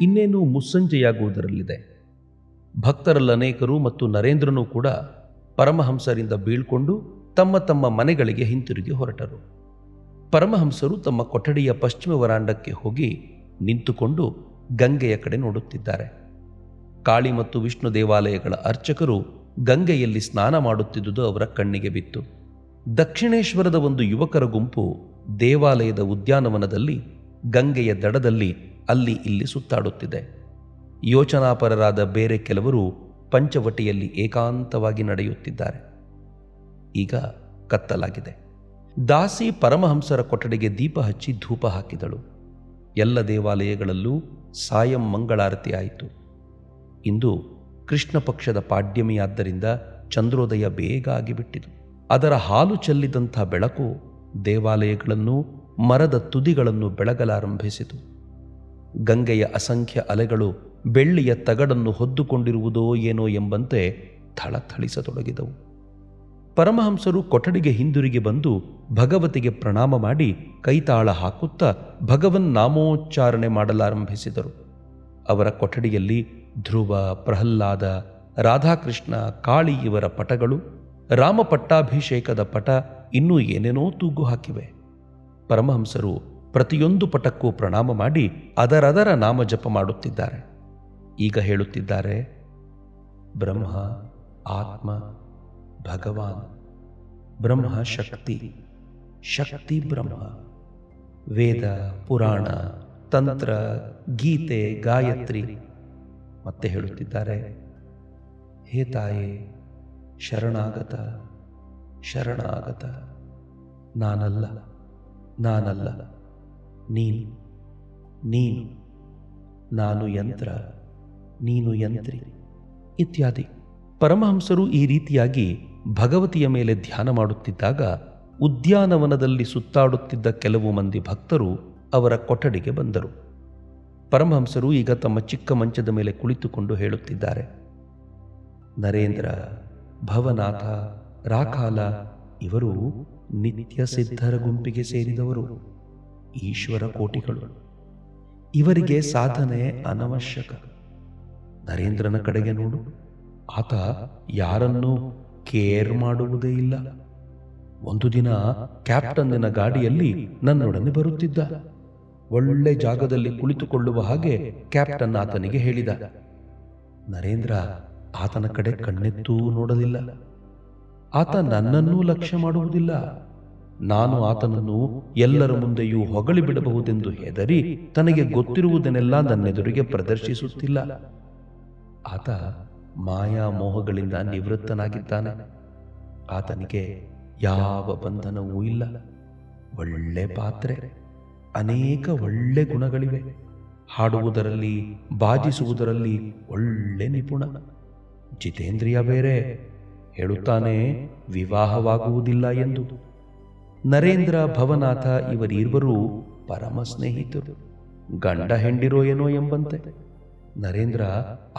ಇನ್ನೇನು ಮುಸ್ಸಂಜೆಯಾಗುವುದರಲ್ಲಿದೆ. ಭಕ್ತರಲ್ಲನೇಕರು ಮತ್ತು ನರೇಂದ್ರನೂ ಕೂಡ ಪರಮಹಂಸರಿಂದ ಬೀಳ್ಕೊಂಡು ತಮ್ಮ ತಮ್ಮ ಮನೆಗಳಿಗೆ ಹಿಂತಿರುಗಿ ಹೊರಟರು. ಪರಮಹಂಸರು ತಮ್ಮ ಕೊಠಡಿಯ ಪಶ್ಚಿಮ ವರಾಂಡಕ್ಕೆ ಹೋಗಿ ನಿಂತುಕೊಂಡು ಗಂಗೆಯ ಕಡೆ ನೋಡುತ್ತಿದ್ದಾರೆ. ಕಾಳಿ ಮತ್ತು ವಿಷ್ಣು ದೇವಾಲಯಗಳ ಅರ್ಚಕರು ಗಂಗೆಯಲ್ಲಿ ಸ್ನಾನ ಮಾಡುತ್ತಿದ್ದುದು ಅವರ ಕಣ್ಣಿಗೆ ಬಿತ್ತು. ದಕ್ಷಿಣೇಶ್ವರದ ಒಂದು ಯುವಕರ ಗುಂಪು ದೇವಾಲಯದ ಉದ್ಯಾನವನದಲ್ಲಿ ಗಂಗೆಯ ದಡದಲ್ಲಿ ಅಲ್ಲಿ ಇಲ್ಲಿ ಸುತ್ತಾಡುತ್ತಿದೆ. ಯೋಚನಾಪರರಾದ ಬೇರೆ ಕೆಲವರು ಪಂಚವಟಿಯಲ್ಲಿ ಏಕಾಂತವಾಗಿ ನಡೆಯುತ್ತಿದ್ದಾರೆ. ಈಗ ಕತ್ತಲಾಗಿದೆ. ದಾಸಿ ಪರಮಹಂಸರ ಕೊಠಡಿಗೆ ದೀಪ ಹಚ್ಚಿ ಧೂಪ ಹಾಕಿದಳು. ಎಲ್ಲ ದೇವಾಲಯಗಳಲ್ಲೂ ಸಾಯಂ ಮಂಗಳಾರತಿ ಆಯಿತು. ಇಂದು ಕೃಷ್ಣ ಪಕ್ಷದ ಪಾಡ್ಯಮಿಯಾದ್ದರಿಂದ ಚಂದ್ರೋದಯ ಬೇಗ ಆಗಿಬಿಟ್ಟಿತು. ಅದರ ಹಾಲು ಚೆಲ್ಲಿದಂಥ ಬೆಳಕು ದೇವಾಲಯಗಳನ್ನು ಮರದ ತುದಿಗಳನ್ನು ಬೆಳಗಲಾರಂಭಿಸಿತು. ಗಂಗೆಯ ಅಸಂಖ್ಯ ಅಲೆಗಳು ಬೆಳ್ಳಿಯ ತಗಡನ್ನು ಹೊದ್ದುಕೊಂಡಿರುವುದೋ ಏನೋ ಎಂಬಂತೆ ಥಳಥಳಿಸತೊಡಗಿದವು. ಪರಮಹಂಸರು ಕೊಠಡಿಗೆ ಹಿಂದಿರುಗಿ ಬಂದು ಭಗವತಿಗೆ ಪ್ರಣಾಮ ಮಾಡಿ ಕೈತಾಳ ಹಾಕುತ್ತಾ ಭಗವನ್ ನಾಮೋಚ್ಚಾರಣೆ ಮಾಡಲಾರಂಭಿಸಿದರು. ಅವರ ಕೊಠಡಿಯಲ್ಲಿ ಧ್ರುವ, ಪ್ರಹ್ಲಾದ, ರಾಧಾಕೃಷ್ಣ, ಕಾಳಿ ಇವರ ಪಟಗಳು ರಾಮ ಪಟ್ಟಾಭಿಷೇಕದ ಪಟ ಇನ್ನೂ ಏನೇನೋ ತೂಗು ಹಾಕಿವೆ. ಪರಮಹಂಸರು ಪ್ರತಿಯೊಂದು ಪಟಕ್ಕೂ ಪ್ರಣಾಮ ಮಾಡಿ ಅದರದರ ನಾಮ ಜಪ ಮಾಡುತ್ತಿದ್ದಾರೆ. ಈಗ ಹೇಳುತ್ತಿದ್ದಾರೆ, ಬ್ರಹ್ಮ, ಆತ್ಮ, ಭಗವಾನ್. ಬ್ರಹ್ಮ ಶಕ್ತಿ ಶಕ್ತಿ ಬ್ರಹ್ಮ. ವೇದ, ಪುರಾಣ, ತಂತ್ರ, ಗೀತೆ, ಗಾಯತ್ರಿ. ಮತ್ತೆ ಹೇಳುತ್ತಿದ್ದಾರೆ, ಹೇ ತಾಯೇ, ಶರಣಾಗತ ಶರಣಾಗತ. ನಾನಲ್ಲ ನಾನಲ್ಲ. ನೀನು ನೀನು, ನಾನು ಯಂತ್ರ, ನೀನು ಯಂತ್ರಿ ಇತ್ಯಾದಿ. ಪರಮಹಂಸರು ಈ ರೀತಿಯಾಗಿ ಭಗವತಿಯ ಮೇಲೆ ಧ್ಯಾನ ಮಾಡುತ್ತಿದ್ದಾಗ ಉದ್ಯಾನವನದಲ್ಲಿ ಸುತ್ತಾಡುತ್ತಿದ್ದ ಕೆಲವು ಮಂದಿ ಭಕ್ತರು ಅವರ ಕೊಠಡಿಗೆ ಬಂದರು. ಪರಮಹಂಸರು ಈಗ ತಮ್ಮ ಚಿಕ್ಕ ಮಂಚದ ಮೇಲೆ ಕುಳಿತುಕೊಂಡು ಹೇಳುತ್ತಿದ್ದಾರೆ. ನರೇಂದ್ರ, ಭವನಾಥ ರಾಕಾಲ ಇವರು ನಿತ್ಯ ಸಿದ್ಧರ ಗುಂಪಿಗೆ ಸೇರಿದವರು. ಈಶ್ವರ ಕೋಟಿಗಳು. ಇವರಿಗೆ ಸಾಧನೆ ಅನವಶ್ಯಕ. ನರೇಂದ್ರನ ಕಡೆಗೆ ನೋಡು. ಆತ ಯಾರನ್ನೂ ಕೇರ್ ಮಾಡುವುದೇ ಇಲ್ಲ. ಒಂದು ದಿನ ಕ್ಯಾಪ್ಟನ್ನಿನ ಗಾಡಿಯಲ್ಲಿ ನನ್ನೊಡನೆ ಬರುತ್ತಿದ್ದ. ಒಳ್ಳೆ ಜಾಗದಲ್ಲಿ ಕುಳಿತುಕೊಳ್ಳುವ ಹಾಗೆ ಕ್ಯಾಪ್ಟನ್ ಆತನಿಗೆ ಹೇಳಿದ. ನರೇಂದ್ರ ಆತನ ಕಡೆ ಕಣ್ಣೆತ್ತೂ ನೋಡಲಿಲ್ಲ. ಆತ ನನ್ನನ್ನೂ ಲಕ್ಷ್ಯ ಮಾಡುವುದಿಲ್ಲ. ನಾನು ಆತನನ್ನು ಎಲ್ಲರ ಮುಂದೆಯೂ ಹೊಗಳಿ ಬಿಡಬಹುದೆಂದು ಹೆದರಿ ತನಗೆ ಗೊತ್ತಿರುವುದನ್ನೆಲ್ಲ ನನ್ನೆದುರಿಗೆ ಪ್ರದರ್ಶಿಸುತ್ತಿಲ್ಲ. ಆತ ಮಾಯಾ ಮೋಹಗಳಿಂದ ನಿವೃತ್ತನಾಗಿದ್ದಾನೆ. ಆತನಿಗೆ ಯಾವ ಬಂಧನವೂ ಇಲ್ಲ. ಒಳ್ಳೆ ಪಾತ್ರೆ, ಅನೇಕ ಒಳ್ಳೆ ಗುಣಗಳಿವೆ. ಹಾಡುವುದರಲ್ಲಿ, ಬಾಜಿಸುವುದರಲ್ಲಿ ಒಳ್ಳೆ ನಿಪುಣ. ಜಿತೇಂದ್ರಿಯ ಬೇರೆ, ಹೇಳುತ್ತಾನೆ, ವಿವಾಹವಾಗುವುದಿಲ್ಲ ಎಂದು. ನರೇಂದ್ರ ಭವನಾಥ ಇವರಿರುವರು ಪರಮ ಸ್ನೇಹಿತರು ಗಂಡ ಹೆಂಡಿರೋ ಏನೋ ಎಂಬಂತೆ. ನರೇಂದ್ರ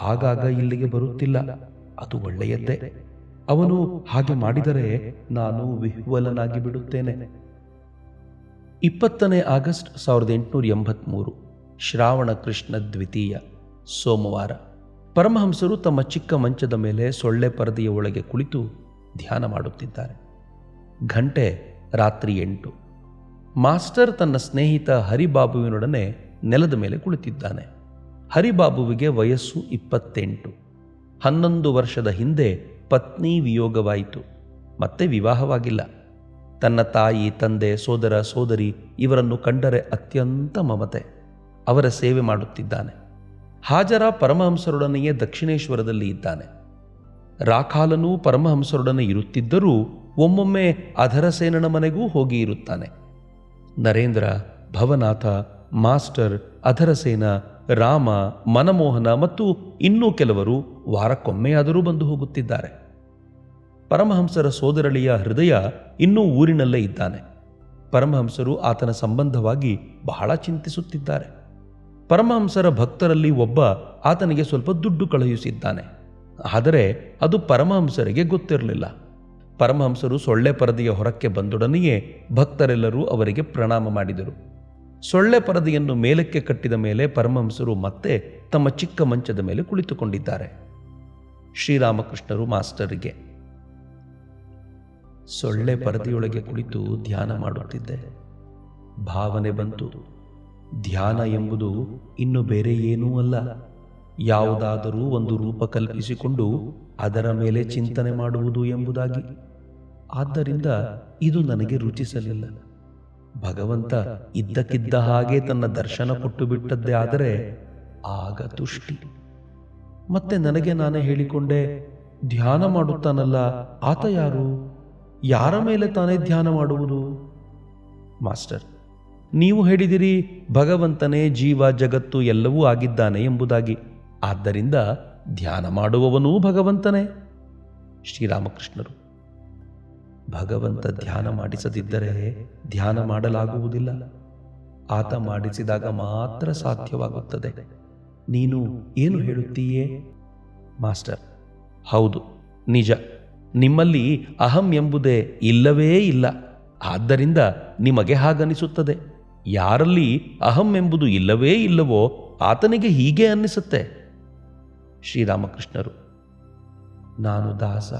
ಆಗಾಗ ಇಲ್ಲಿಗೆ ಬರುತ್ತಿಲ್ಲ. ಅದು ಒಳ್ಳೆಯದ್ದೇ. ಅವನು ಹಾಗೆ ಮಾಡಿದರೆ ನಾನು ವಿಹ್ವಲನಾಗಿ ಬಿಡುತ್ತೇನೆ. ಇಪ್ಪತ್ತನೇ ಆಗಸ್ಟ್ ಸಾವಿರದ ಎಂಟುನೂರ ಎಂಬತ್ಮೂರು, ಶ್ರಾವಣ ಕೃಷ್ಣ ದ್ವಿತೀಯ, ಸೋಮವಾರ. ಪರಮಹಂಸರು ತಮ್ಮ ಚಿಕ್ಕ ಮಂಚದ ಮೇಲೆ ಸೊಳ್ಳೆ ಪರದೆಯ ಒಳಗೆ ಕುಳಿತು ಧ್ಯಾನ ಮಾಡುತ್ತಿದ್ದಾರೆ. ಗಂಟೆ ರಾತ್ರಿ ಎಂಟು. ಮಾಸ್ಟರ್ ತನ್ನ ಸ್ನೇಹಿತ ಹರಿಬಾಬುವಿನೊಡನೆ ನೆಲದ ಮೇಲೆ ಕುಳಿತಿದ್ದಾನೆ. ಹರಿಬಾಬುವಿಗೆ ವಯಸ್ಸು ಇಪ್ಪತ್ತೆಂಟು. ಹನ್ನೊಂದು ವರ್ಷದ ಹಿಂದೆ ಪತ್ನಿ ವಿಯೋಗವಾಯಿತು. ಮತ್ತೆ ವಿವಾಹವಾಗಿಲ್ಲ. ತನ್ನ ತಾಯಿ, ತಂದೆ, ಸೋದರ, ಸೋದರಿ ಇವರನ್ನು ಕಂಡರೆ ಅತ್ಯಂತ ಮಮತೆ. ಅವರ ಸೇವೆ ಮಾಡುತ್ತಿದ್ದಾನೆ. ಹಾಜರ ಪರಮಹಂಸರೊಡನೆಯೇ ದಕ್ಷಿಣೇಶ್ವರದಲ್ಲಿ ಇದ್ದಾನೆ. ರಾಖಾಲನೂ ಪರಮಹಂಸರೊಡನೆ ಇರುತ್ತಿದ್ದರೂ ಒಮ್ಮೊಮ್ಮೆ ಅಧರಸೇನನ ಮನೆಗೂ ಹೋಗಿ ಇರುತ್ತಾನೆ. ನರೇಂದ್ರ, ಭವನಾಥ, ಮಾಸ್ಟರ್, ಅಧರಸೇನ, ರಾಮ, ಮನಮೋಹನ ಮತ್ತು ಇನ್ನೂ ಕೆಲವರು ವಾರಕ್ಕೊಮ್ಮೆಯಾದರೂ ಬಂದು ಹೋಗುತ್ತಿದ್ದಾರೆ. ಪರಮಹಂಸರ ಸೋದರಳಿಯ ಹೃದಯ ಇನ್ನೂ ಊರಿನಲ್ಲೇ ಇದ್ದಾನೆ. ಪರಮಹಂಸರು ಆತನ ಸಂಬಂಧವಾಗಿ ಬಹಳ ಚಿಂತಿಸುತ್ತಿದ್ದಾರೆ. ಪರಮಹಂಸರ ಭಕ್ತರಲ್ಲಿ ಒಬ್ಬ ಆತನಿಗೆ ಸ್ವಲ್ಪ ದುಡ್ಡು ಕಳುಹಿಸಿದ್ದಾನೆ. ಆದರೆ ಅದು ಪರಮಹಂಸರಿಗೆ ಗೊತ್ತಿರಲಿಲ್ಲ. ಪರಮಹಂಸರು ಸೊಳ್ಳೆ ಪರದೆಯ ಹೊರಕ್ಕೆ ಬಂದೊಡನೆಯೇ ಭಕ್ತರೆಲ್ಲರೂ ಅವರಿಗೆ ಪ್ರಣಾಮ ಮಾಡಿದರು. ಸೊಳ್ಳೆ ಪರದೆಯನ್ನು ಮೇಲಕ್ಕೆ ಕಟ್ಟಿದ ಮೇಲೆ ಪರಮಹಂಸರು ಮತ್ತೆ ತಮ್ಮ ಚಿಕ್ಕ ಮಂಚದ ಮೇಲೆ ಕುಳಿತುಕೊಂಡಿದ್ದಾರೆ. ಶ್ರೀರಾಮಕೃಷ್ಣರು ಮಾಸ್ಟರಿಗೆ, ಸೊಳ್ಳೆ ಪರದೆಯೊಳಗೆ ಕುಳಿತು ಧ್ಯಾನ ಮಾಡುತ್ತಿದ್ದೆ. ಭಾವನೆ ಬಂತು, ಧ್ಯಾನ ಎಂಬುದು ಇನ್ನು ಬೇರೆ ಏನೂ ಅಲ್ಲ. ಯಾವುದಾದರೂ ಒಂದು ರೂಪ ಕಲ್ಪಿಸಿಕೊಂಡು ಅದರ ಮೇಲೆ ಚಿಂತನೆ ಮಾಡುವುದು ಎಂಬುದಾಗಿ. ಆದ್ದರಿಂದ ಇದು ನನಗೆ ರುಚಿಸಲಿಲ್ಲ. ಭಗವಂತ ಇದ್ದಕ್ಕಿದ್ದ ಹಾಗೆ ತನ್ನ ದರ್ಶನ ಕೊಟ್ಟು ಬಿಟ್ಟದ್ದೇ ಆದರೆ ಆಗ ತುಷ್ಟಿ. ಮತ್ತೆ ನನಗೆ ನಾನೇ ಹೇಳಿಕೊಂಡೆ, ಧ್ಯಾನ ಮಾಡುತ್ತಾನಲ್ಲ, ಆತ ಯಾರು? ಯಾರ ಮೇಲೆ ತಾನೇ ಧ್ಯಾನ ಮಾಡುವುದು? ಮಾಸ್ಟರ್, ನೀವು ಹೇಳಿದಿರಿ, ಭಗವಂತನೇ ಜೀವ ಜಗತ್ತು ಎಲ್ಲವೂ ಆಗಿದ್ದಾನೆ ಎಂಬುದಾಗಿ. ಆದ್ದರಿಂದ ಧ್ಯಾನ ಮಾಡುವವನೂ ಭಗವಂತನೇ. ಶ್ರೀರಾಮಕೃಷ್ಣರು ಭಗವಂತ ಧ್ಯಾನ ಮಾಡಿಸದಿದ್ದರೆ ಧ್ಯಾನ ಮಾಡಲಾಗುವುದಿಲ್ಲ. ಆತ ಮಾಡಿಸಿದಾಗ ಮಾತ್ರ ಸಾಧ್ಯವಾಗುತ್ತದೆ. ನೀನು ಏನು ಹೇಳುತ್ತೀಯೇ? ಮಾಸ್ಟರ್, ಹೌದು, ನಿಜ. ನಿಮ್ಮಲ್ಲಿ ಅಹಂ ಎಂಬುದೇ ಇಲ್ಲವೇ ಇಲ್ಲ. ಆದ್ದರಿಂದ ನಿಮಗೆ ಹಾಗನಿಸುತ್ತದೆ. ಯಾರಲ್ಲಿ ಅಹಂ ಎಂಬುದು ಇಲ್ಲವೇ ಇಲ್ಲವೋ ಆತನಿಗೆ ಹೀಗೆ ಅನ್ನಿಸುತ್ತೆ. ಶ್ರೀರಾಮಕೃಷ್ಣರು, ನಾನು ದಾಸ.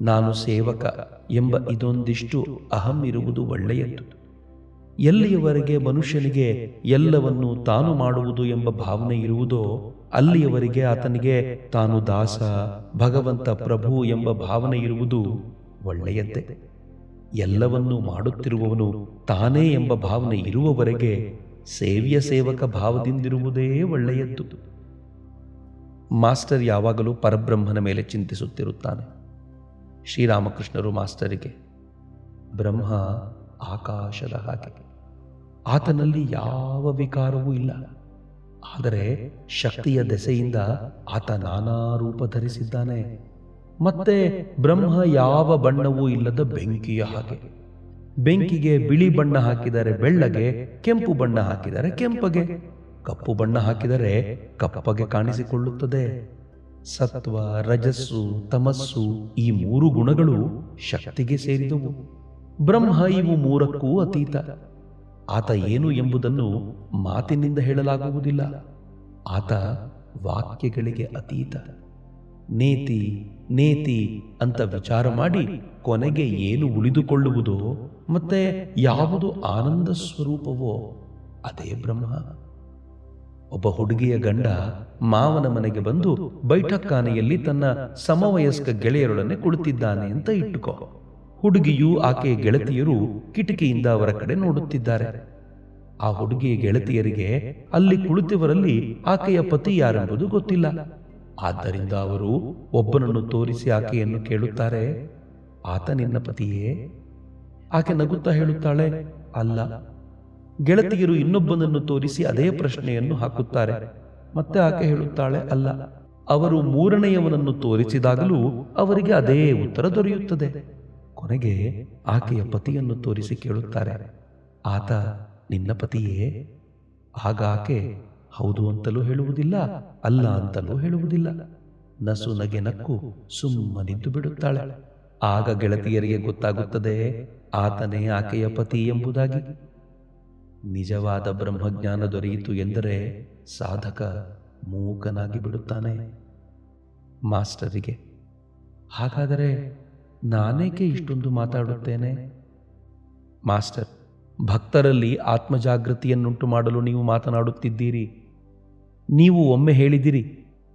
ನಾನು ಸೇವಕ ಎಂಬ ಇದೊಂದಿಷ್ಟು ಅಹಂ ಇರುವುದು ಒಳ್ಳೆಯದು. ಎಲ್ಲಿಯವರೆಗೆ ಮನುಷ್ಯನಿಗೆ ಎಲ್ಲವನ್ನು ತಾನು ಮಾಡುವುದು ಎಂಬ ಭಾವನೆ ಇರುವುದೋ, ಅಲ್ಲಿಯವರೆಗೆ ಆತನಿಗೆ ತಾನು ದಾಸ, ಭಗವಂತ ಪ್ರಭು ಎಂಬ ಭಾವನೆ ಇರುವುದು ಒಳ್ಳೆಯದ್ದೇ. ಎಲ್ಲವನ್ನೂ ಮಾಡುತ್ತಿರುವವನು ತಾನೇ ಎಂಬ ಭಾವನೆ ಇರುವವರೆಗೆ ಸೇವ್ಯ ಸೇವಕ ಭಾವದಿಂದಿರುವುದೇ ಒಳ್ಳೆಯದ್ದು. ಮಾಸ್ಟರ್ ಯಾವಾಗಲೂ ಪರಬ್ರಹ್ಮನ ಮೇಲೆ ಚಿಂತಿಸುತ್ತಿರುತ್ತಾನೆ. ಶ್ರೀರಾಮಕೃಷ್ಣರು ಮಾಸ್ತರಿಗೆ. ಬ್ರಹ್ಮ ಆಕಾಶದ ಹಾಗೆ. ಆತನಲ್ಲಿ ಯಾವ ವಿಕಾರವೂ ಇಲ್ಲ. ಆದರೆ ಶಕ್ತಿಯ ದೆಸೆಯಿಂದ ಆತ ನಾನಾ ರೂಪ ಧರಿಸಿದ್ದಾನೆ. ಮತ್ತೆ ಬ್ರಹ್ಮ ಯಾವ ಬಣ್ಣವೂ ಇಲ್ಲದ ಬೆಂಕಿಯ ಹಾಗೆ. ಬೆಂಕಿಗೆ ಬಿಳಿ ಬಣ್ಣ ಹಾಕಿದರೆ ಬೆಳ್ಳಗೆ, ಕೆಂಪು ಬಣ್ಣ ಹಾಕಿದರೆ ಕೆಂಪಗೆ. ಕಪ್ಪು ಬಣ್ಣ ಹಾಕಿದರೆ ಕಪ್ಪಗೆ ಕಾಣಿಸಿಕೊಳ್ಳುತ್ತದೆ. ಸತ್ವ, ರಜಸ್ಸು, ತಮಸ್ಸು ಈ ಮೂರು ಗುಣಗಳು ಶಕ್ತಿಗೆ ಸೇರಿದವು. ಬ್ರಹ್ಮ ಇವು ಮೂರಕ್ಕೂ ಅತೀತ. ಆತ ಏನು ಎಂಬುದನ್ನು ಮಾತಿನಿಂದ ಹೇಳಲಾಗುವುದಿಲ್ಲ. ಆತ ವಾಕ್ಯಗಳಿಗೆ ಅತೀತ. ನೇತಿ ನೇತಿ ಅಂತ ವಿಚಾರ ಮಾಡಿ ಕೊನೆಗೆ ಏನು ಉಳಿದುಕೊಳ್ಳುವುದೋ ಮತ್ತೆ ಯಾವುದು ಆನಂದ ಸ್ವರೂಪವೋ ಅದೇ ಬ್ರಹ್ಮ. ಒಬ್ಬ ಹುಡುಗಿಯ ಗಂಡ ಮಾವನ ಮನೆಗೆ ಬಂದು ಬೈಠಕ್ಕಾನೆಯಲ್ಲಿ ತನ್ನ ಸಮವಯಸ್ಕ ಗೆಳೆಯರೊಡನೆ ಕುಳಿತಿದ್ದಾನೆ ಅಂತ ಇಟ್ಟುಕೋ. ಹುಡುಗಿಯು ಆಕೆಯ ಗೆಳತಿಯರು ಕಿಟಕಿಯಿಂದ ಅವರ ಕಡೆ ನೋಡುತ್ತಿದ್ದಾರೆ. ಆ ಹುಡುಗಿಯ ಗೆಳತಿಯರಿಗೆ ಅಲ್ಲಿ ಕುಳಿತವರಲ್ಲಿ ಆಕೆಯ ಪತಿ ಯಾರೆಂಬುದು ಗೊತ್ತಿಲ್ಲ. ಆದ್ದರಿಂದ ಅವರು ಒಬ್ಬನನ್ನು ತೋರಿಸಿ ಆಕೆಯನ್ನು ಕೇಳುತ್ತಾರೆ, ಆತ ನಿನ್ನ ಪತಿಯೇ? ಆಕೆ ನಗುತ್ತಾ ಹೇಳುತ್ತಾಳೆ, ಅಲ್ಲ ಗೆಳತಿಯರು ಇನ್ನೊಬ್ಬನನ್ನು ತೋರಿಸಿ ಅದೇ ಪ್ರಶ್ನೆಯನ್ನು ಹಾಕುತ್ತಾರೆ. ಮತ್ತೆ ಆಕೆ ಹೇಳುತ್ತಾಳೆ, ಅಲ್ಲ, ಅವರು ಮೂರನೆಯವನನ್ನು ತೋರಿಸಿದಾಗಲೂ ಅವರಿಗೆ ಅದೇ ಉತ್ತರ ದೊರೆಯುತ್ತದೆ. ಕೊನೆಗೆ ಆಕೆಯ ಪತಿಯನ್ನು ತೋರಿಸಿ ಕೇಳುತ್ತಾರೆ, ಆತ ನಿನ್ನ ಪತಿಯೇ? ಆಗ ಆಕೆ, ಹೌದು ಅಂತಲೂ ಹೇಳುವುದಿಲ್ಲ, ಅಲ್ಲ ಅಂತಲೂ ಹೇಳುವುದಿಲ್ಲ. ನಸು ನಗೆ ನಕ್ಕು ಸುಮ್ಮನಿದ್ದು ಬಿಡುತ್ತಾಳೆ. ಆಗ ಗೆಳತಿಯರಿಗೆ ಗೊತ್ತಾಗುತ್ತದೆ, ಆತನೇ ಆಕೆಯ ಪತಿ ಎಂಬುದಾಗಿ. ನಿಜವಾದ ಬ್ರಹ್ಮಜ್ಞಾನ ದೊರೆಯಿತು ಎಂದರೆ ಸಾಧಕ ಮೂಕನಾಗಿ ಬಿಡುತ್ತಾನೆ. ಮಾಸ್ಟರಿಗೆ, ಹಾಗಾದರೆ ನಾನೇಕೆ ಇಷ್ಟೊಂದು ಮಾತಾಡುತ್ತೇನೆ? ಮಾಸ್ಟರ್, ಭಕ್ತರಲ್ಲಿ ಆತ್ಮಜಾಗೃತಿಯನ್ನುಂಟು ಮಾಡಲು ನೀವು ಮಾತನಾಡುತ್ತಿದ್ದೀರಿ. ನೀವು ಒಮ್ಮೆ ಹೇಳಿದಿರಿ,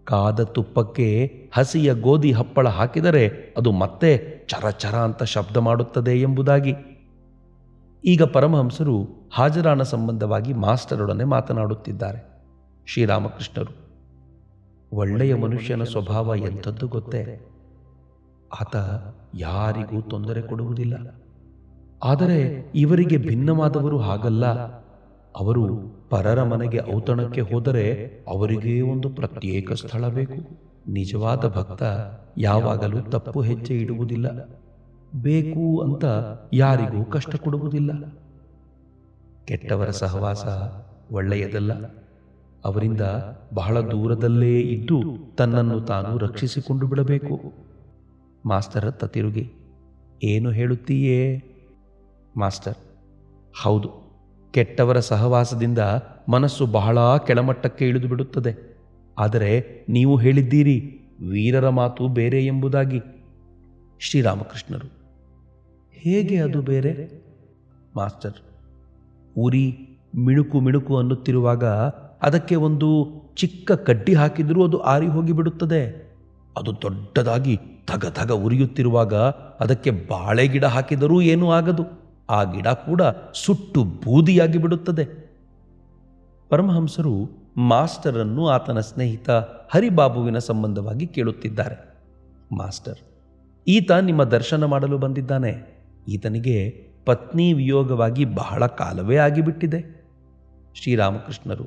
ಕಾದ ತುಪ್ಪಕ್ಕೆ ಹಸಿಯ ಗೋಧಿ ಹಪ್ಪಳ ಹಾಕಿದರೆ ಅದು ಮತ್ತೆ ಚರ ಚರ ಅಂತ ಶಬ್ದ ಮಾಡುತ್ತದೆ ಎಂಬುದಾಗಿ. ಈಗ ಪರಮಹಂಸರು ಹಾಜರಾನ ಸಂಬಂಧವಾಗಿ ಮಾಸ್ಟರೊಡನೆ ಮಾತನಾಡುತ್ತಿದ್ದಾರೆ. ಶ್ರೀರಾಮಕೃಷ್ಣರು, ಒಳ್ಳೆಯ ಮನುಷ್ಯನ ಸ್ವಭಾವ ಎಂಥದ್ದು ಗೊತ್ತೇ? ಆತ ಯಾರಿಗೂ ತೊಂದರೆ ಕೊಡುವುದಿಲ್ಲ. ಆದರೆ ಇವರಿಗೆ ಭಿನ್ನವಾದವರು ಹಾಗಲ್ಲ. ಅವರು ಪರರ ಮನೆಗೆ ಔತಣಕ್ಕೆ ಹೋದರೆ ಅವರಿಗೇ ಒಂದು ಪ್ರತ್ಯೇಕ ಸ್ಥಳ ಬೇಕು. ನಿಜವಾದ ಭಕ್ತ ಯಾವಾಗಲೂ ತಪ್ಪು ಹೆಜ್ಜೆ ಇಡುವುದಿಲ್ಲ. ಬೇಕು ಅಂತ ಯಾರಿಗೂ ಕಷ್ಟ ಕೊಡುವುದಿಲ್ಲ. ಕೆಟ್ಟವರ ಸಹವಾಸ ಒಳ್ಳೆಯದಲ್ಲ. ಅವರಿಂದ ಬಹಳ ದೂರದಲ್ಲೇ ಇದ್ದು ತನ್ನನ್ನು ತಾನು ರಕ್ಷಿಸಿಕೊಂಡು ಬಿಡಬೇಕು. ಮಾಸ್ಟರ್ ತತಿರುಗಿ ತಿರುಗಿ, ಏನು ಹೇಳುತ್ತೀಯೇ? ಮಾಸ್ಟರ್, ಹೌದು, ಕೆಟ್ಟವರ ಸಹವಾಸದಿಂದ ಮನಸ್ಸು ಬಹಳ ಕೆಳಮಟ್ಟಕ್ಕೆ ಇಳಿದು ಬಿಡುತ್ತದೆ ಆದರೆ ನೀವು ಹೇಳಿದ್ದೀರಿ, ವೀರರ ಮಾತು ಬೇರೆ ಎಂಬುದಾಗಿ. ಶ್ರೀರಾಮಕೃಷ್ಣರು. ಹೇಗೆ ಅದು ಬೇರೆ? ಮಾಸ್ಟರ್ ಉರಿ ಮಿಣುಕು ಮಿಣುಕು ಅನ್ನುತ್ತಿರುವಾಗ ಅದಕ್ಕೆ ಒಂದು ಚಿಕ್ಕ ಕಡ್ಡಿ ಹಾಕಿದರೂ ಅದು ಆರಿ ಹೋಗಿಬಿಡುತ್ತದೆ. ಅದು ದೊಡ್ಡದಾಗಿ ತಗ ತಗ ಉರಿಯುತ್ತಿರುವಾಗ ಅದಕ್ಕೆ ಬಾಳೆ ಗಿಡ ಹಾಕಿದರೂ ಏನೂ ಆಗದು. ಆ ಗಿಡ ಕೂಡ ಸುಟ್ಟು ಬೂದಿಯಾಗಿ ಬಿಡುತ್ತದೆ ಪರಮಹಂಸರು ಮಾಸ್ಟರನ್ನು ಆತನ ಸ್ನೇಹಿತ ಹರಿಬಾಬುವಿನ ಸಂಬಂಧವಾಗಿ ಕೇಳುತ್ತಿದ್ದಾರೆ. ಮಾಸ್ಟರ್ ಈತ ನಿಮ್ಮ ದರ್ಶನ ಮಾಡಲು ಬಂದಿದ್ದಾನೆ. ಈತನಿಗೆ ಪತ್ನಿ ವಿಯೋಗವಾಗಿ ಬಹಳ ಕಾಲವೇ ಆಗಿಬಿಟ್ಟಿದೆ. ಶ್ರೀರಾಮಕೃಷ್ಣರು,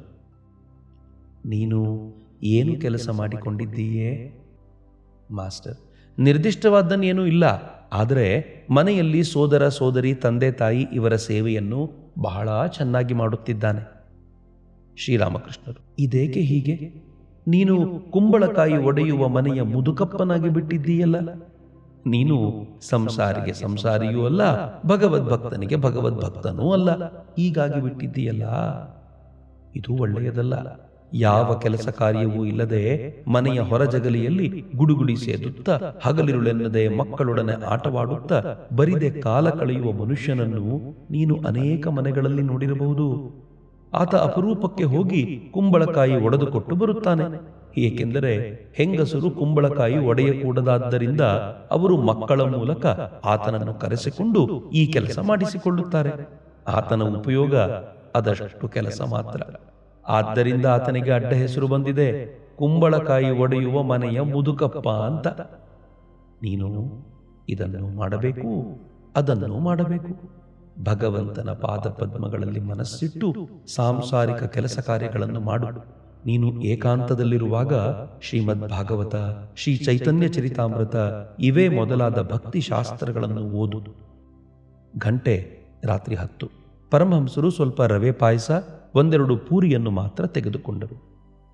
ನೀನು ಏನು ಕೆಲಸ ಮಾಡಿಕೊಂಡಿದ್ದೀಯೇ? ಮಾಸ್ಟರ್ ನಿರ್ದಿಷ್ಟವಾದ್ದನ್ನೇನೂ ಇಲ್ಲ. ಆದರೆ ಮನೆಯಲ್ಲಿ ಸೋದರ, ಸೋದರಿ, ತಂದೆ, ತಾಯಿ ಇವರ ಸೇವೆಯನ್ನು ಬಹಳ ಚೆನ್ನಾಗಿ ಮಾಡುತ್ತಿದ್ದಾನೆ. ಶ್ರೀರಾಮಕೃಷ್ಣರು, ಇದೇಕೆ ಹೀಗೆ? ನೀನು ಕುಂಬಳಕಾಯಿ ಒಡೆಯುವ ಮನೆಯ ಮುದುಕಪ್ಪನಾಗಿ ಬಿಟ್ಟಿದ್ದೀಯಲ್ಲ. ನೀನು ಸಂಸಾರಿಗೆ ಸಂಸಾರಿಯೂ ಅಲ್ಲ ಭಗವದ್ಭಕ್ತನಿಗೆ ಭಗವದ್ಭಕ್ತನೂ ಅಲ್ಲ. ಹೀಗಾಗಿ ಬಿಟ್ಟಿದ್ದೀಯಲ್ಲ? ಇದು ಒಳ್ಳೆಯದಲ್ಲ. ಯಾವ ಕೆಲಸ ಕಾರ್ಯವೂ ಇಲ್ಲದೆ ಮನೆಯ ಹೊರಜಗಲಿಯಲ್ಲಿ ಗುಡುಗುಡಿ ಸೇದುತ್ತಾ ಹಗಲಿರುಳೆನ್ನದೆ ಮಕ್ಕಳೊಡನೆ ಆಟವಾಡುತ್ತಾ ಬರಿದೆ ಕಾಲ ಕಳೆಯುವ ಮನುಷ್ಯನನ್ನು ನೀನು ಅನೇಕ ಮನೆಗಳಲ್ಲಿ ನೋಡಿರಬಹುದು. ಆತ ಅಪರೂಪಕ್ಕೆ ಹೋಗಿ ಕುಂಬಳಕಾಯಿ ಒಡೆದುಕೊಟ್ಟು ಬರುತ್ತಾನೆ. ಏಕೆಂದರೆ ಹೆಂಗಸರು ಕುಂಬಳಕಾಯಿ ಒಡೆಯಕೂಡದಾದ್ದರಿಂದ ಅವರು ಮಕ್ಕಳ ಮೂಲಕ ಆತನನ್ನು ಕರೆಸಿಕೊಂಡು ಈ ಕೆಲಸ ಮಾಡಿಸಿಕೊಳ್ಳುತ್ತಾರೆ. ಆತನ ಉಪಯೋಗ ಅದಷ್ಟು ಕೆಲಸ ಮಾತ್ರ. ಆದ್ದರಿಂದ ಆತನಿಗೆ ಅಡ್ಡ ಹೆಸರು ಬಂದಿದೆ, ಕುಂಬಳಕಾಯಿ ಒಡೆಯುವ ಮನೆಯ ಮುದುಕಪ್ಪ ಅಂತ. ನೀನು ಇದನ್ನು ಮಾಡಬೇಕು, ಅದನ್ನು ಮಾಡಬೇಕು. ಭಗವಂತನ ಪಾದ ಪದ್ಮಗಳಲ್ಲಿ ಮನಸ್ಸಿಟ್ಟು ಸಾಂಸಾರಿಕ ಕೆಲಸ ಕಾರ್ಯಗಳನ್ನು ಮಾಡು. ನೀನು ಏಕಾಂತದಲ್ಲಿರುವಾಗ ಶ್ರೀಮದ್ ಭಾಗವತ, ಶ್ರೀ ಚೈತನ್ಯ ಚರಿತಾಮೃತ ಇವೇ ಮೊದಲಾದ ಭಕ್ತಿ ಶಾಸ್ತ್ರಗಳನ್ನು ಓದು. ಗಂಟೆ, ರಾತ್ರಿ ಹತ್ತು. ಪರಮಹಂಸರು ಸ್ವಲ್ಪ ರವೆ ಪಾಯಸ, ಒಂದೆರಡು ಪೂರಿಯನ್ನು ಮಾತ್ರ ತೆಗೆದುಕೊಂಡರು.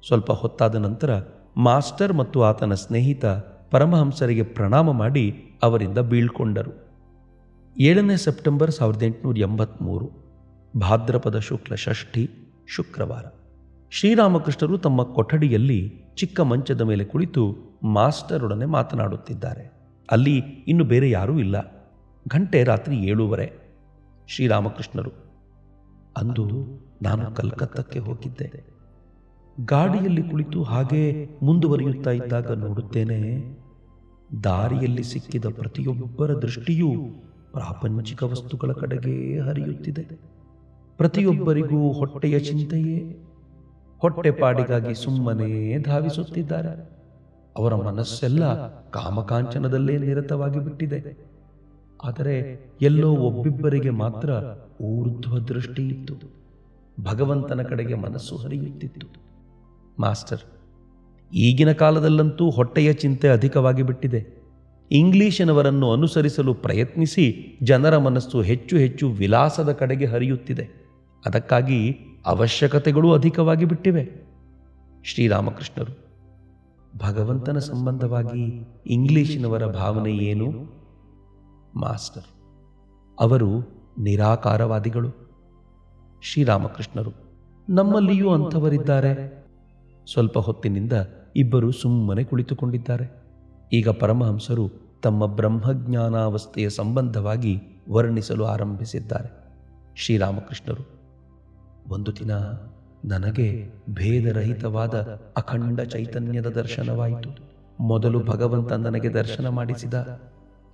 ಸ್ವಲ್ಪ ಹೊತ್ತಾದ ನಂತರ ಮಾಸ್ಟರ್ ಮತ್ತು ಆತನ ಸ್ನೇಹಿತ ಪರಮಹಂಸರಿಗೆ ಪ್ರಣಾಮ ಮಾಡಿ ಅವರಿಂದ ಬೀಳ್ಕೊಂಡರು. ಏಳನೇ ಸೆಪ್ಟೆಂಬರ್ ಸಾವಿರದ ಎಂಟುನೂರ ಎಂಬತ್ತ್ಮೂರು ಭಾದ್ರಪದ ಶುಕ್ಲ ಷಷ್ಠಿ, ಶುಕ್ರವಾರ. ಶ್ರೀರಾಮಕೃಷ್ಣರು ತಮ್ಮ ಕೊಠಡಿಯಲ್ಲಿ ಚಿಕ್ಕ ಮಂಚದ ಮೇಲೆ ಕುಳಿತು ಮಾಸ್ಟರೊಡನೆ ಮಾತನಾಡುತ್ತಿದ್ದಾರೆ. ಅಲ್ಲಿ ಇನ್ನು ಬೇರೆ ಯಾರೂ ಇಲ್ಲ. ಗಂಟೆ ರಾತ್ರಿ ಏಳೂವರೆ. ಶ್ರೀರಾಮಕೃಷ್ಣರು, ಅಂದು ನಾನು ಕಲ್ಕತ್ತಕ್ಕೆ ಹೋಗಿದ್ದೆ. ಗಾಡಿಯಲ್ಲಿ ಕುಳಿತು ಹಾಗೆ ಮುಂದುವರಿಯುತ್ತಾ ಇದ್ದಾಗ ನೋಡುತ್ತೇನೆ, ದಾರಿಯಲ್ಲಿ ಸಿಕ್ಕಿದ ಪ್ರತಿಯೊಬ್ಬರ ದೃಷ್ಟಿಯೂ ಪ್ರಾಪಂಚಿಕ ವಸ್ತುಗಳ ಕಡೆಗೆ ಹರಿಯುತ್ತಿದೆ. ಪ್ರತಿಯೊಬ್ಬರಿಗೂ ಹೊಟ್ಟೆಯ ಚಿಂತೆಯೇ ಹೊಟ್ಟೆಪಾಡಿಗಾಗಿ ಸುಮ್ಮನೆ ಧಾವಿಸುತ್ತಿದ್ದಾರೆ. ಅವರ ಮನಸ್ಸೆಲ್ಲ ಕಾಮಕಾಂಚನದಲ್ಲೇ ನಿರತವಾಗಿ ಬಿಟ್ಟಿದೆ. ಆದರೆ ಎಲ್ಲೋ ಒಬ್ಬಿಬ್ಬರಿಗೆ ಮಾತ್ರ ಊರ್ಧ್ವ ದೃಷ್ಟಿ ಇತ್ತು ಭಗವಂತನ ಕಡೆಗೆ ಮನಸ್ಸು ಹರಿಯುತ್ತಿತ್ತು. ಮಾಸ್ಟರ್, ಈಗಿನ ಕಾಲದಲ್ಲಂತೂ ಹೊಟ್ಟೆಯ ಚಿಂತೆ ಅಧಿಕವಾಗಿ ಬಿಟ್ಟಿದೆ. ಇಂಗ್ಲಿಶಿನವರನ್ನು ಅನುಸರಿಸಲು ಪ್ರಯತ್ನಿಸಿ ಜನರ ಮನಸ್ಸು ಹೆಚ್ಚು ಹೆಚ್ಚು ವಿಲಾಸದ ಕಡೆಗೆ ಹರಿಯುತ್ತಿದೆ. ಅದಕ್ಕಾಗಿ ಅವಶ್ಯಕತೆಗಳು ಅಧಿಕವಾಗಿ ಬಿಟ್ಟಿವೆ. ಶ್ರೀರಾಮಕೃಷ್ಣರು. ಭಗವಂತನ ಸಂಬಂಧವಾಗಿ ಇಂಗ್ಲಿಶಿನವರ ಭಾವನೆ ಏನು? ಮಾಸ್ಟರ್. ಅವರು ನಿರಾಕಾರವಾದಿಗಳು. ಶ್ರೀರಾಮಕೃಷ್ಣರು. ನಮ್ಮಲ್ಲಿಯೂ ಅಂಥವರಿದ್ದಾರೆ. ಸ್ವಲ್ಪ ಹೊತ್ತಿನಿಂದ ಇಬ್ಬರು ಸುಮ್ಮನೆ ಕುಳಿತುಕೊಂಡಿದ್ದಾರೆ. ಈಗ ಪರಮಹಂಸರು ತಮ್ಮ ಬ್ರಹ್ಮಜ್ಞಾನಾವಸ್ಥೆಯ ಸಂಬಂಧವಾಗಿ ವರ್ಣಿಸಲು ಆರಂಭಿಸಿದ್ದಾರೆ. ಶ್ರೀರಾಮಕೃಷ್ಣರು. ಒಂದು ದಿನ ನನಗೆ ಭೇದರಹಿತವಾದ ಅಖಂಡ ಚೈತನ್ಯದ ದರ್ಶನವಾಯಿತು. ಮೊದಲು ಭಗವಂತ ನನಗೆ ದರ್ಶನ ಮಾಡಿಸಿದ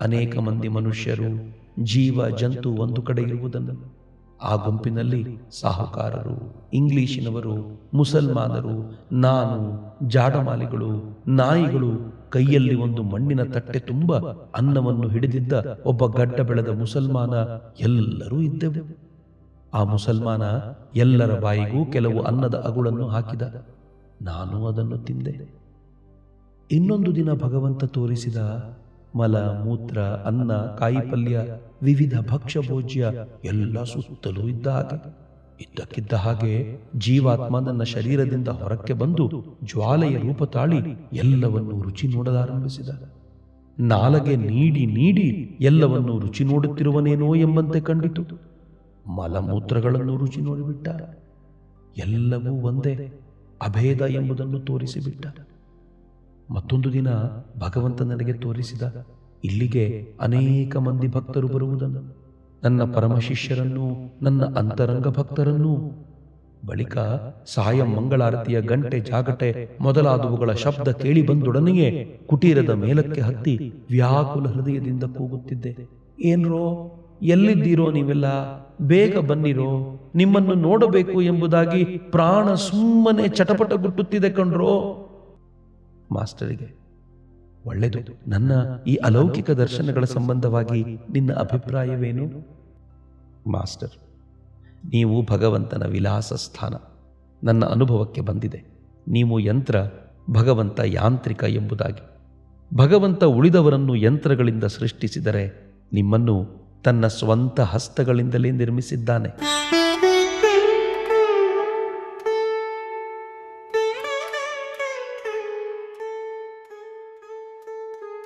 ಅನೇಕ ಮಂದಿ ಮನುಷ್ಯರು ಜೀವ ಜಂತು ಒಂದು ಕಡೆ ಇರುವುದನ್ನು. ಆ ಗುಂಪಿನಲ್ಲಿ ಸಾಹುಕಾರರು ಇಂಗ್ಲಿಶಿನವರು ಮುಸಲ್ಮಾನರು, ನಾನು, ಜಾಡಮಾಲಿಗಳು, ನಾಯಿಗಳು, ಕೈಯಲ್ಲಿ ಒಂದು ಮಣ್ಣಿನ ತಟ್ಟೆ ತುಂಬ ಅನ್ನವನ್ನು ಹಿಡಿದಿದ್ದ ಒಬ್ಬ ಗಡ್ಡ ಬೆಳೆದ ಮುಸಲ್ಮಾನ ಎಲ್ಲರೂ ಇದ್ದೆವು. ಆ ಮುಸಲ್ಮಾನ ಎಲ್ಲರ ಬಾಯಿಗೂ ಕೆಲವು ಅನ್ನದ ಅಗುಳನ್ನು ಹಾಕಿದ. ನಾನು ಅದನ್ನು ತಿಂದೆ. ಇನ್ನೊಂದು ದಿನ ಭಗವಂತ ತೋರಿಸಿದ ಮಲ, ಮೂತ್ರ, ಅನ್ನ, ಕಾಯಿಪಲ್ಯ, ವಿವಿಧ ಭಕ್ಷ್ಯ ಭೋಜ್ಯ ಎಲ್ಲ ಸುತ್ತಲೂ ಇದ್ದ ಹಾಗೆ. ಇದ್ದಕ್ಕಿದ್ದ ಹಾಗೆ ಜೀವಾತ್ಮ ನನ್ನ ಶರೀರದಿಂದ ಹೊರಕ್ಕೆ ಬಂದು ಜ್ವಾಲೆಯ ರೂಪ ತಾಳಿ ಎಲ್ಲವನ್ನೂ ರುಚಿ ನೋಡಲಾರಂಭಿಸಿದ. ನಾಲಗೆ ನೀಡಿ ನೀಡಿ ಎಲ್ಲವನ್ನೂ ರುಚಿ ನೋಡುತ್ತಿರುವನೇನೋ ಎಂಬಂತೆ ಕಂಡಿತು. ಮಲಮೂತ್ರಗಳನ್ನು ರುಚಿ ನೋಡಿಬಿಟ್ಟ ಎಲ್ಲವೂ ಒಂದೇ ಅಭೇದ ಎಂಬುದನ್ನು ತೋರಿಸಿಬಿಟ್ಟ. ಮತ್ತೊಂದು ದಿನ ಭಗವಂತ ನನಗೆ ತೋರಿಸಿದ, ಇಲ್ಲಿಗೆ ಅನೇಕ ಮಂದಿ ಭಕ್ತರು ಬರುವುದನ್ನು, ನನ್ನ ಪರಮ ಶಿಷ್ಯರನ್ನು, ನನ್ನ ಅಂತರಂಗ ಭಕ್ತರನ್ನು. ಬಳಿಕ ಸಹಾಯ ಮಂಗಳಾರತಿಯ ಗಂಟೆ ಜಾಗಟೆ ಮೊದಲಾದವುಗಳ ಶಬ್ದ ಕೇಳಿ ಬಂದೊಡನೆಯೇ ಕುಟೀರದ ಮೇಲಕ್ಕೆ ಹತ್ತಿ ವ್ಯಾಕುಲ ಹೃದಯದಿಂದ ಕೂಗುತ್ತಿದ್ದೆ. ಏನ್ರೋ, ಎಲ್ಲಿದ್ದೀರೋ ನೀವೆಲ್ಲ? ಬೇಗ ಬನ್ನಿರೋ. ನಿಮ್ಮನ್ನು ನೋಡಬೇಕು ಎಂಬುದಾಗಿ ಪ್ರಾಣ ಸುಮ್ಮನೆ ಚಟಪಟ ಗುಟ್ಟುತ್ತಿದೆ ಕಣ್ರೋ ಮಾಸ್ಟರಿಗೆ ಒಳ್ಳೆಯದು. ನನ್ನ ಈ ಅಲೌಕಿಕ ದರ್ಶನಗಳ ಸಂಬಂಧವಾಗಿ ನಿನ್ನ ಅಭಿಪ್ರಾಯವೇನು? ಮಾಸ್ಟರ್ ನೀವು ಭಗವಂತನ ವಿಲಾಸ ಸ್ಥಾನ. ನನ್ನ ಅನುಭವಕ್ಕೆ ಬಂದಿದೆ. ನೀವು ಯಂತ್ರ ಭಗವಂತ ಯಾಂತ್ರಿಕ ಎಂಬುದಾಗಿ. ಭಗವಂತ ಉಳಿದವರನ್ನು ಯಂತ್ರಗಳಿಂದ ಸೃಷ್ಟಿಸಿದರೆ ನಿಮ್ಮನ್ನು ತನ್ನ ಸ್ವಂತ ಹಸ್ತಗಳಿಂದಲೇ ನಿರ್ಮಿಸಿದ್ದಾನೆ.